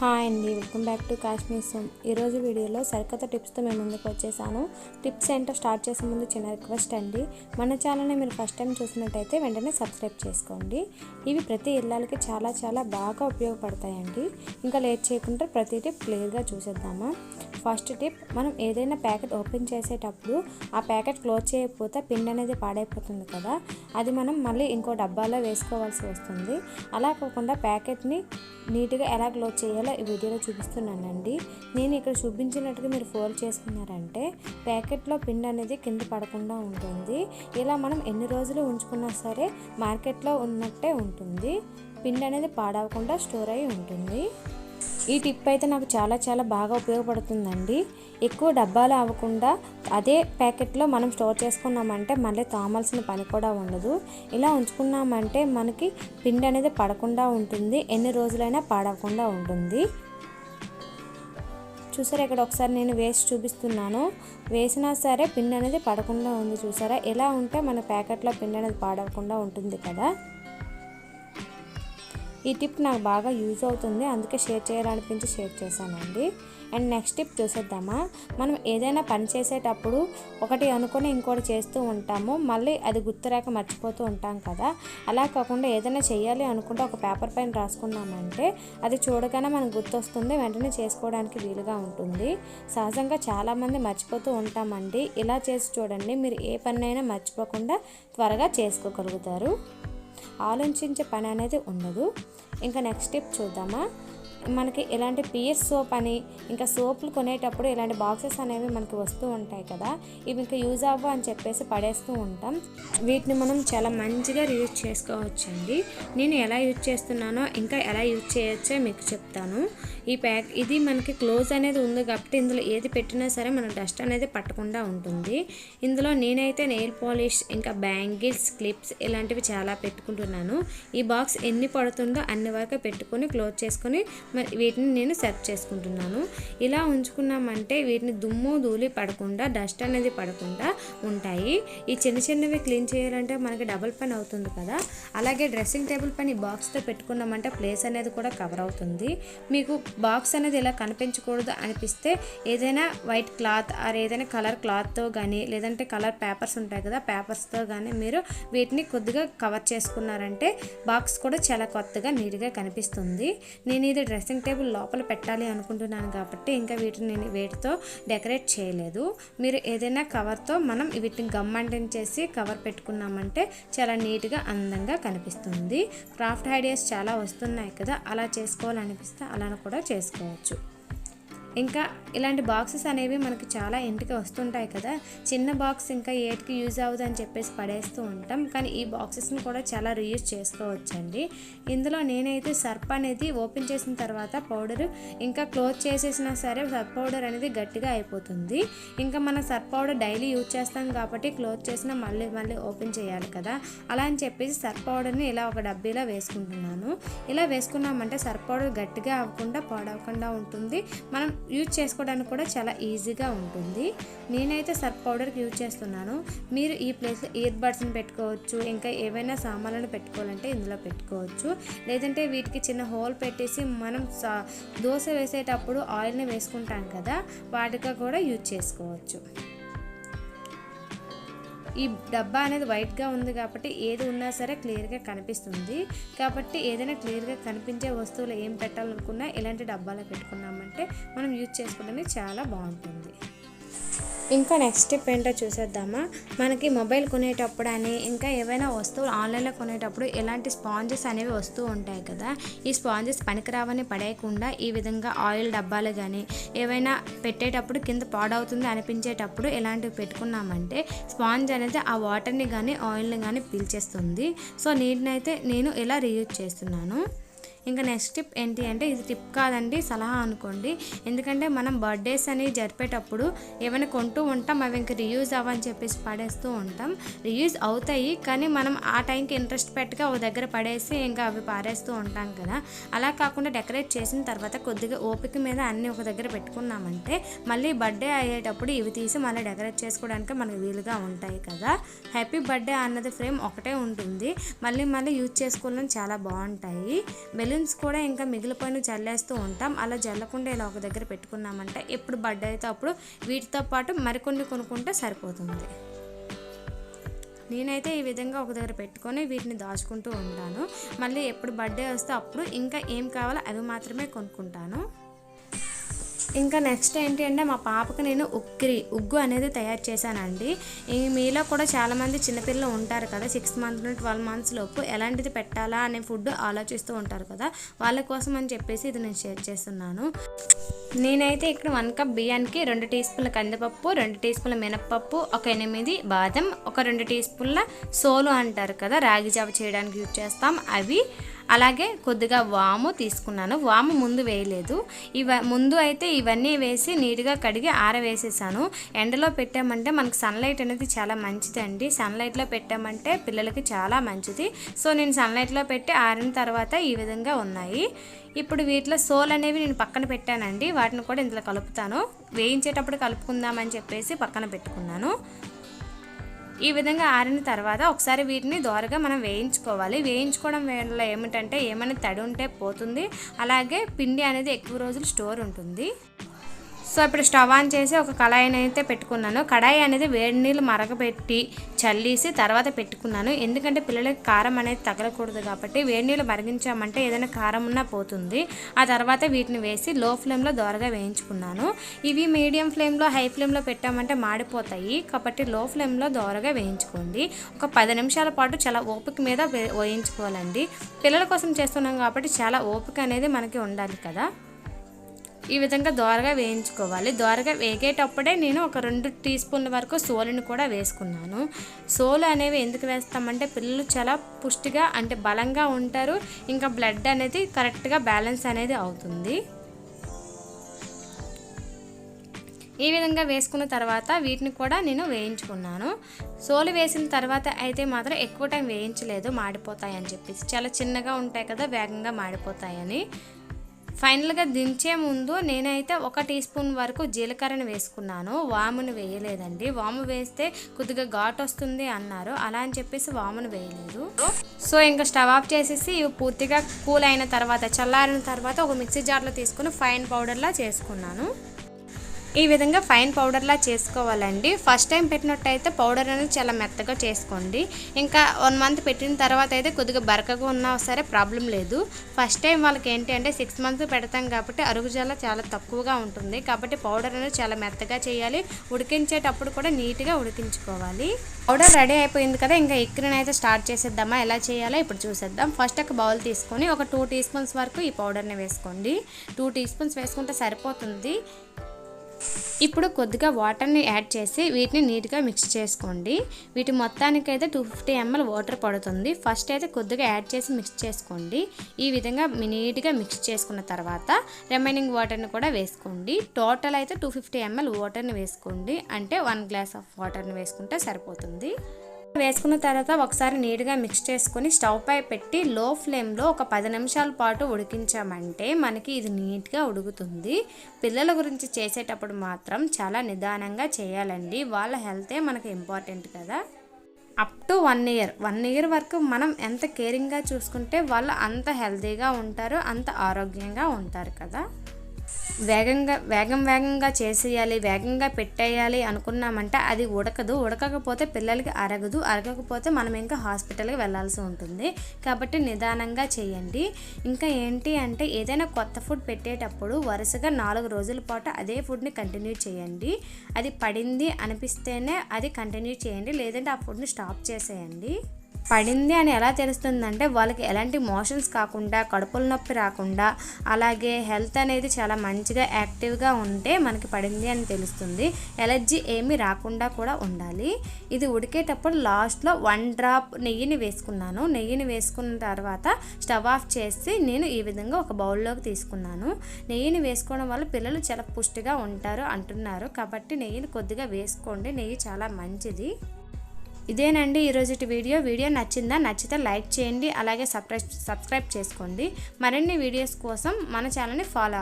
Hi అండి welcome back to Kashmir సోమ్. ఈరోజు వీడియోలో సరికొత్త టిప్స్తో మేము ముందుకు వచ్చేసాను. టిప్స్ ఏంటో స్టార్ట్ చేసే ముందు చిన్న రిక్వెస్ట్ అండి. మన ఛానల్ని మీరు ఫస్ట్ టైం చూసినట్టయితే వెంటనే సబ్స్క్రైబ్ చేసుకోండి. ఇవి ప్రతి ఇళ్ళకి చాలా చాలా బాగా ఉపయోగపడతాయండి. ఇంకా లేట్ చేయకుండా ప్రతి టిప్ క్లియర్గా చూసేద్దామా? ఫస్ట్ టిప్ మనం ఏదైనా ప్యాకెట్ ఓపెన్ చేసేటప్పుడు ఆ ప్యాకెట్ క్లోజ్ చేయకపోతే పిండి అనేది పాడైపోతుంది కదా. అది మనం మళ్ళీ ఇంకో డబ్బాలో వేసుకోవాల్సి వస్తుంది. అలా కాకుండా ప్యాకెట్ని నీట్గా ఎలా క్లోజ్ చేయాలో ఈ వీడియోలో చూపిస్తున్నానండి. నేను ఇక్కడ చూపించినట్టుగా మీరు ఫోల్డ్ చేసుకున్నారంటే ప్యాకెట్లో పిండి అనేది కింద పడకుండా ఉంటుంది. ఇలా మనం ఎన్ని రోజులు ఉంచుకున్నా సరే మార్కెట్లో ఉన్నట్టే ఉంటుంది. పిండి అనేది పాడవకుండా స్టోర్ అయి ఉంటుంది. ఈ టిప్ అయితే నాకు చాలా చాలా బాగా ఉపయోగపడుతుందండి. ఎక్కువ డబ్బాలు అవ్వకుండా అదే ప్యాకెట్లో మనం స్టోర్ చేసుకున్నామంటే మళ్ళీ తోమాల్సిన పని కూడా ఉండదు. ఇలా ఉంచుకున్నామంటే మనకి పిండి అనేది పడకుండా ఉంటుంది. ఎన్ని రోజులైనా పాడకుండా ఉంటుంది. చూసారా ఇక్కడ ఒకసారి నేను వేసి చూపిస్తున్నాను. వేసినా సరే పిండి అనేది పడకుండా ఉంది చూసారా? ఎలా ఉంటే మన ప్యాకెట్లో పిండి అనేది పాడవకుండా ఉంటుంది కదా. ఈ టిప్ నాకు బాగా యూజ్ అవుతుంది. అందుకే షేర్ చేయాలనిపించి షేర్ చేశానండి. అండ్ నెక్స్ట్ టిప్ చూసేద్దామా? మనం ఏదైనా పని చేసేటప్పుడు ఒకటి అనుకొని ఇంకోటి చేస్తూ ఉంటాము. మళ్ళీ అది గుర్తురాక మర్చిపోతూ ఉంటాం కదా. అలా కాకుండా ఏదైనా చేయాలి అనుకుంటే ఒక పేపర్ పైన రాసుకున్నామంటే అది చూడగానే మనకు గుర్తొస్తుంది. వెంటనే చేసుకోవడానికి వీలుగా ఉంటుంది. సహజంగా చాలామంది మర్చిపోతూ ఉంటామండి. ఇలా చేసి చూడండి. మీరు ఏ పనైనా మర్చిపోకుండా త్వరగా చేసుకోగలుగుతారు. ఆలోచించే పని అనేది ఉండదు. ఇంకా నెక్స్ట్ స్టెప్ చూద్దామా? మనకి ఇలాంటి పిఎస్ సోప్ అని ఇంకా సోపులు కొనేటప్పుడు ఇలాంటి బాక్సెస్ అనేవి మనకి వస్తూ ఉంటాయి కదా ఇవి ఇంకా యూజ్ అవ్వ అని చెప్పేసి పడేస్తూ ఉంటాం. వీటిని మనం చాలా మంచిగా యూజ్ చేసుకోవచ్చండి. నేను ఎలా యూజ్ చేస్తున్నానో ఇంకా ఎలా యూజ్ చేయొచ్చో మీకు చెప్తాను. ఈ ప్యాక్ ఇది మనకి క్లోజ్ అనేది ఉంది కాబట్టి ఇందులో ఏది పెట్టినా సరే మన డస్ట్ అనేది పట్టకుండా ఉంటుంది. ఇందులో నేనైతే నెయిల్ పాలిష్ ఇంకా బ్యాంగిల్స్ క్లిప్స్ ఇలాంటివి చాలా పెట్టుకుంటున్నాను. ఈ బాక్స్ ఎన్ని పడుతుందో అన్ని వరకు పెట్టుకొని క్లోజ్ చేసుకొని మరి వీటిని నేను సెర్చ్ చేసుకుంటున్నాను. ఇలా ఉంచుకున్నామంటే వీటిని దుమ్ము ధూళి పడకుండా డస్ట్ అనేది పడకుండా ఉంటాయి. ఈ చిన్న చిన్నవి క్లీన్ చేయాలంటే మనకి డబుల్ పని అవుతుంది కదా. అలాగే డ్రెస్సింగ్ టేబుల్ పని బాక్స్తో పెట్టుకున్నామంటే ప్లేస్ అనేది కూడా కవర్ అవుతుంది. మీకు బాక్స్ అనేది ఇలా కనిపించకూడదు అనిపిస్తే ఏదైనా వైట్ క్లాత్ ఆర్ ఏదైనా కలర్ క్లాత్తో కానీ లేదంటే కలర్ పేపర్స్ ఉంటాయి కదా పేపర్స్తో కానీ మీరు వీటిని కొద్దిగా కవర్ చేసుకున్నారంటే బాక్స్ కూడా చాలా కొత్తగా నీట్గా కనిపిస్తుంది. నేను ఇది డ్రెస్సింగ్ టేబుల్ లోపల పెట్టాలి అనుకుంటున్నాను కాబట్టి ఇంకా వీటిని నేను వేటితో డెకరేట్ చేయలేదు. మీరు ఏదైనా కవర్తో మనం వీటిని గమ్ చేసి కవర్ పెట్టుకున్నామంటే చాలా నీట్గా అందంగా కనిపిస్తుంది. క్రాఫ్ట్ ఐడియాస్ చాలా వస్తున్నాయి కదా అలా చేసుకోవాలనిపిస్తే అలా కూడా చేసుకోవచ్చు. ఇంకా ఇలాంటి బాక్సెస్ అనేవి మనకి చాలా ఇంటికి వస్తుంటాయి కదా. చిన్న బాక్స్ ఇంకా ఏటికి యూజ్ అవ్వదు అని చెప్పేసి పడేస్తూ ఉంటాం. కానీ ఈ బాక్సెస్ని కూడా చాలా రీయూజ్ చేసుకోవచ్చండి. ఇందులో నేనైతే సర్ప్ అనేది ఓపెన్ చేసిన తర్వాత పౌడర్ ఇంకా క్లోజ్ చేసేసినా సరే సర్ప్ పౌడర్ అనేది గట్టిగా అయిపోతుంది. ఇంకా మన సర్ప్ పౌడర్ డైలీ యూజ్ చేస్తాం కాబట్టి క్లోజ్ చేసినా మళ్ళీ మళ్ళీ ఓపెన్ చేయాలి కదా. అలా అని చెప్పేసి సర్ప్ పౌడర్ని ఇలా ఒక డబ్బీలో వేసుకుంటున్నాను. ఇలా వేసుకున్నామంటే సర్ప్ పౌడర్ గట్టిగా అవ్వకుండా పాడవకుండా ఉంటుంది. మనం యూజ్ చేసుకోవడానికి కూడా చాలా ఈజీగా ఉంటుంది. నేనైతే సర్ఫ్ పౌడర్కి యూజ్ చేస్తున్నాను. మీరు ఈ ప్లేస్లో ఇయర్ బడ్స్ని పెట్టుకోవచ్చు ఇంకా ఏవైనా సామాన్లను పెట్టుకోవాలంటే ఇందులో పెట్టుకోవచ్చు. లేదంటే వీటికి చిన్న హోల్ పెట్టేసి మనం దోశ వేసేటప్పుడు ఆయిల్ని వేసుకుంటాం కదా వాటిగా కూడా యూజ్ చేసుకోవచ్చు. ఈ డబ్బా అనేది వైట్గా ఉంది కాబట్టి ఏది ఉన్నా సరే క్లియర్గా కనిపిస్తుంది. కాబట్టి ఏదైనా క్లియర్గా కనిపించే వస్తువులు ఏం పెట్టాలనుకున్నా ఇలాంటి డబ్బాలో పెట్టుకున్నామంటే మనం యూజ్ చేసుకోవడానికి చాలా బాగుంటుంది. ఇంకా నెక్స్ట్ స్టెప్ ఏంటో చూసేద్దామా? మనకి మొబైల్ కొనేటప్పుడు అని ఇంకా ఏవైనా వస్తువులు ఆన్లైన్లో కొనేటప్పుడు ఎలాంటి స్పాంజెస్ అనేవి వస్తూ ఉంటాయి కదా? ఈ స్పాంజెస్ పనికిరావని పడేయకుండా ఈ విధంగా ఆయిల్ డబ్బాలు కానీ ఏవైనా పెట్టేటప్పుడు కింద పాడవుతుంది అనిపించేటప్పుడు ఇలాంటివి పెట్టుకున్నామంటే స్పాంజ్ అనేది ఆ వాటర్ని కానీ ఆయిల్ని కానీ పీల్చేస్తుంది. సో నీటినైతే నేను ఇలా రీయూజ్ చేస్తున్నాను. ఇంకా నెక్స్ట్ టిప్ ఏంటి అంటే ఇది టిప్ కాదండి సలహా అనుకోండి. ఎందుకంటే మనం బర్త్డేస్ అనేవి జరిపేటప్పుడు ఏమైనా కొంటూ ఉంటాం అవి ఇంకా రియూజ్ అవ్వని చెప్పేసి పడేస్తూ ఉంటాం. రియూజ్ అవుతాయి కానీ మనం ఆ టైంకి ఇంట్రెస్ట్ పెట్టగా ఒక దగ్గర పడేసి ఇంకా అవి పారేస్తూ ఉంటాం కదా. అలా కాకుండా డెకరేట్ చేసిన తర్వాత కొద్దిగా ఓపిక మీద అన్నీ ఒక దగ్గర పెట్టుకున్నామంటే మళ్ళీ బర్త్డే అయ్యేటప్పుడు ఇవి తీసి మళ్ళీ డెకరేట్ చేసుకోవడానికి మనకు వీలుగా ఉంటాయి కదా. హ్యాపీ బర్త్డే అన్నది ఫ్రేమ్ ఒకటే ఉంటుంది. మళ్ళీ మళ్ళీ యూజ్ చేసుకోవడం చాలా బాగుంటాయి. బెలూన్స్ బెలూన్స్ కూడా ఇంకా మిగిలిపోయిన జల్లేస్తూ ఉంటాం. అలా జల్లకుండా ఇలా ఒక దగ్గర పెట్టుకున్నామంటే ఎప్పుడు బర్త్డే అయితే అప్పుడు వీటితో పాటు మరికొన్ని కొనుక్కుంటే సరిపోతుంది. నేనైతే ఈ విధంగా ఒక దగ్గర పెట్టుకొని వీటిని దాచుకుంటూ ఉంటాను. మళ్ళీ ఎప్పుడు బర్త్డే వస్తే అప్పుడు ఇంకా ఏం కావాలో అవి మాత్రమే కొనుక్కుంటాను. ఇంకా నెక్స్ట్ ఏంటి అంటే మా పాపకి నేను ఉక్కిరి ఉగ్గు అనేది తయారు చేశానండి. ఈ మీలో కూడా చాలామంది చిన్నపిల్లలు ఉంటారు కదా సిక్స్ మంత్ నుండి ట్వెల్వ్ మంత్స్ లోపు ఎలాంటిది పెట్టాలా అనే ఫుడ్ ఆలోచిస్తూ ఉంటారు కదా వాళ్ళ కోసం అని చెప్పేసి ఇది నేను షేర్ చేస్తున్నాను. నేనైతే ఇక్కడ వన్ కప్ బియ్యానికి రెండు టీ స్పూన్ల కందిపప్పు రెండు టీ స్పూన్ల మినప్పప్పు ఒక ఎనిమిది బాదం ఒక రెండు టీ స్పూన్ల సోలు అంటారు కదా రాగి జావ చేయడానికి యూజ్ చేస్తాం. అవి అలాగే కొద్దిగా వాము తీసుకున్నాను. వాము ముందు వేయలేదు. ఇవ ముందు అయితే ఇవన్నీ వేసి నీట్గా కడిగి ఆరవేసేసాను. ఎండలో పెట్టామంటే మనకు సన్లైట్ అనేది చాలా మంచిది అండి సన్లైట్లో పెట్టామంటే పిల్లలకి చాలా మంచిది. సో నేను సన్లైట్లో పెట్టి ఆరిన తర్వాత ఈ విధంగా ఉన్నాయి. ఇప్పుడు వీటిలో సోల్ అనేవి నేను పక్కన పెట్టానండి. వాటిని కూడా ఇందులో కలుపుతాను. వేయించేటప్పుడు కలుపుకుందామని చెప్పేసి పక్కన పెట్టుకున్నాను. ఈ విధంగా ఆరిన తర్వాత ఒకసారి వీటిని దోరగా మనం వేయించుకోవాలి. వేయించుకోవడం వల్ల ఏమిటంటే ఏమైనా తడి ఉంటే పోతుంది. అలాగే పిండి అనేది ఎక్కువ రోజులు స్టోర్ ఉంటుంది. సో ఇప్పుడు స్టవ్ ఆన్ చేసి ఒక కళాయిని అయితే పెట్టుకున్నాను. కడాయి అనేది వేడి నీళ్ళు మరగబెట్టి చల్లేసి తర్వాత పెట్టుకున్నాను. ఎందుకంటే పిల్లలకి కారం అనేది తగలకూడదు కాబట్టి వేడి నీళ్ళు మరిగించామంటే ఏదైనా కారం ఉన్నా పోతుంది. ఆ తర్వాత వీటిని వేసి లో ఫ్లేమ్లో దోరగా వేయించుకున్నాను. ఇవి మీడియం ఫ్లేమ్లో హై ఫ్లేమ్లో పెట్టామంటే మాడిపోతాయి. కాబట్టి లో ఫ్లేమ్లో దోరగా వేయించుకోండి. ఒక పది నిమిషాల పాటు చాలా ఓపిక మీద వే- వేయించుకోవాలండి. పిల్లల కోసం చేస్తున్నాం కాబట్టి చాలా ఓపిక అనేది మనకి ఉండాలి కదా. ఈ విధంగా దోరగా వేయించుకోవాలి. దోరగా వేగేటప్పుడే నేను ఒక రెండు టీ స్పూన్ల వరకు సోలుని కూడా వేసుకున్నాను. సోలు అనేవి ఎందుకు వేస్తామంటే పిల్లలు చాలా పుష్టిగా అంటే బలంగా ఉంటారు. ఇంకా బ్లడ్ అనేది కరెక్ట్గా బ్యాలెన్స్ అనేది అవుతుంది. ఈ విధంగా వేసుకున్న తర్వాత వీటిని కూడా నేను వేయించుకున్నాను. సోలు వేసిన తర్వాత అయితే మాత్రం ఎక్కువ టైం వేయించలేదు. మాడిపోతాయని చెప్పేసి. చాలా చిన్నగా ఉంటాయి కదా వేగంగా మాడిపోతాయని. ఫైనల్గా దించే ముందు నేనైతే ఒక టీ స్పూన్ వరకు జీలకర్రను వేసుకున్నాను. వామును వేయలేదండి. వాము వేస్తే కొద్దిగా ఘాట్ వస్తుంది అన్నారు. అలా అని చెప్పేసి వామును వేయలేదు. సో ఇంకా స్టవ్ ఆఫ్ చేసేసి ఇవి పూర్తిగా కూల్ అయిన తర్వాత చల్లారిన తర్వాత ఒక మిక్సీ జార్లో తీసుకుని ఫైన్ పౌడర్లా చేసుకున్నాను. ఈ విధంగా ఫైన్ పౌడర్లా చేసుకోవాలండి. ఫస్ట్ టైం పెట్టినట్టయితే పౌడర్ అనేది చాలా మెత్తగా చేసుకోండి. ఇంకా వన్ మంత్ పెట్టిన తర్వాత అయితే కొద్దిగా బరకగా ఉన్నా సరే ప్రాబ్లం లేదు. ఫస్ట్ టైం వాళ్ళకి ఏంటి అంటే సిక్స్ మంత్స్ పెడతాం కాబట్టి అరుగుజాల చాలా తక్కువగా ఉంటుంది. కాబట్టి పౌడర్ అనేది చాలా మెత్తగా చేయాలి. ఉడికించేటప్పుడు కూడా నీట్గా ఉడికించుకోవాలి. పౌడర్ రెడీ అయిపోయింది కదా ఇంకా ఇక్కడనైతే అయితే స్టార్ట్ చేసేద్దామా? ఎలా చేయాలో ఇప్పుడు చూసేద్దాం. ఫస్ట్ ఒక బౌల్ తీసుకొని ఒక టూ టీ స్పూన్స్ వరకు ఈ పౌడర్ని వేసుకోండి. టూ టీ స్పూన్స్ వేసుకుంటే సరిపోతుంది. ఇప్పుడు కొద్దిగా వాటర్ని యాడ్ చేసి వీటిని నీట్గా మిక్స్ చేసుకోండి. వీటి మొత్తానికి అయితే టూ ఫిఫ్టీ ఎంఎల్ వాటర్ పడుతుంది. ఫస్ట్ అయితే కొద్దిగా యాడ్ చేసి మిక్స్ చేసుకోండి. ఈ విధంగా నీట్గా మిక్స్ చేసుకున్న తర్వాత రిమైనింగ్ వాటర్ని కూడా వేసుకోండి. టోటల్ అయితే టూ ఫిఫ్టీ ఎంఎల్ వాటర్ని వేసుకోండి. అంటే వన్ గ్లాస్ ఆఫ్ వాటర్ని వేసుకుంటే సరిపోతుంది. వేసుకున్న తర్వాత ఒకసారి నీట్గా మిక్స్ చేసుకొని స్టవ్ పై పెట్టి లో ఫ్లేమ్లో ఒక పది నిమిషాల పాటు ఉడికించామంటే మనకి ఇది నీట్గా ఉడుకుతుంది. పిల్లల గురించి చేసేటప్పుడు మాత్రం చాలా నిదానంగా చేయాలండి. వాళ్ళ హెల్తే మనకు ఇంపార్టెంట్ కదా. Up to one year. One year వరకు మనం ఎంత కేరింగ్గా చూసుకుంటే వాళ్ళు అంత హెల్తీగా ఉంటారు అంత ఆరోగ్యంగా ఉంటారు కదా. వేగంగా వేగం వేగంగా చేసేయాలి వేగంగా పెట్టేయాలి అనుకున్నామంటే అది ఉడకదు. ఉడకకపోతే పిల్లలకి అరగదు. అరగకపోతే మనం ఇంకా హాస్పిటల్కి వెళ్ళాల్సి ఉంటుంది. కాబట్టి నిదానంగా చేయండి. ఇంకా ఏంటి అంటే ఏదైనా కొత్త ఫుడ్ పెట్టేటప్పుడు వరుసగా నాలుగు రోజుల పాటు అదే ఫుడ్ని కంటిన్యూ చేయండి. అది పడింది అనిపిస్తేనే అది కంటిన్యూ చేయండి. లేదంటే ఆ ఫుడ్ని స్టాప్ చేసేయండి. పడింది అని ఎలా తెలుస్తుందంటే వాళ్ళకి ఎలాంటి మోషన్స్ కాకుండా కడుపుల నొప్పి రాకుండా అలాగే హెల్త్ అనేది చాలా మంచిగా యాక్టివ్గా ఉంటే మనకి పడింది అని తెలుస్తుంది. ఎలర్జీ ఏమీ రాకుండా కూడా ఉండాలి. ఇది ఉడికేటప్పుడు లాస్ట్లో వన్ డ్రాప్ నెయ్యిని వేసుకున్నాను. నెయ్యిని వేసుకున్న తర్వాత స్టవ్ ఆఫ్ చేసి నేను ఈ విధంగా ఒక బౌల్లోకి తీసుకున్నాను. నెయ్యిని వేసుకోవడం వల్ల పిల్లలు చాలా పుష్టిగా ఉంటారు అంటున్నారు. కాబట్టి నెయ్యిని కొద్దిగా వేసుకోండి. నెయ్యి చాలా మంచిది. ఇదేనండి ఈరోజు వీడియో. వీడియో నచ్చిందా నచ్చితే లైక్ చేయండి అలాగే సబ్స్క్రైబ్ సబ్స్క్రైబ్ చేసుకోండి. మరిన్ని వీడియోస్ కోసం మన ఛానల్ని ఫాలో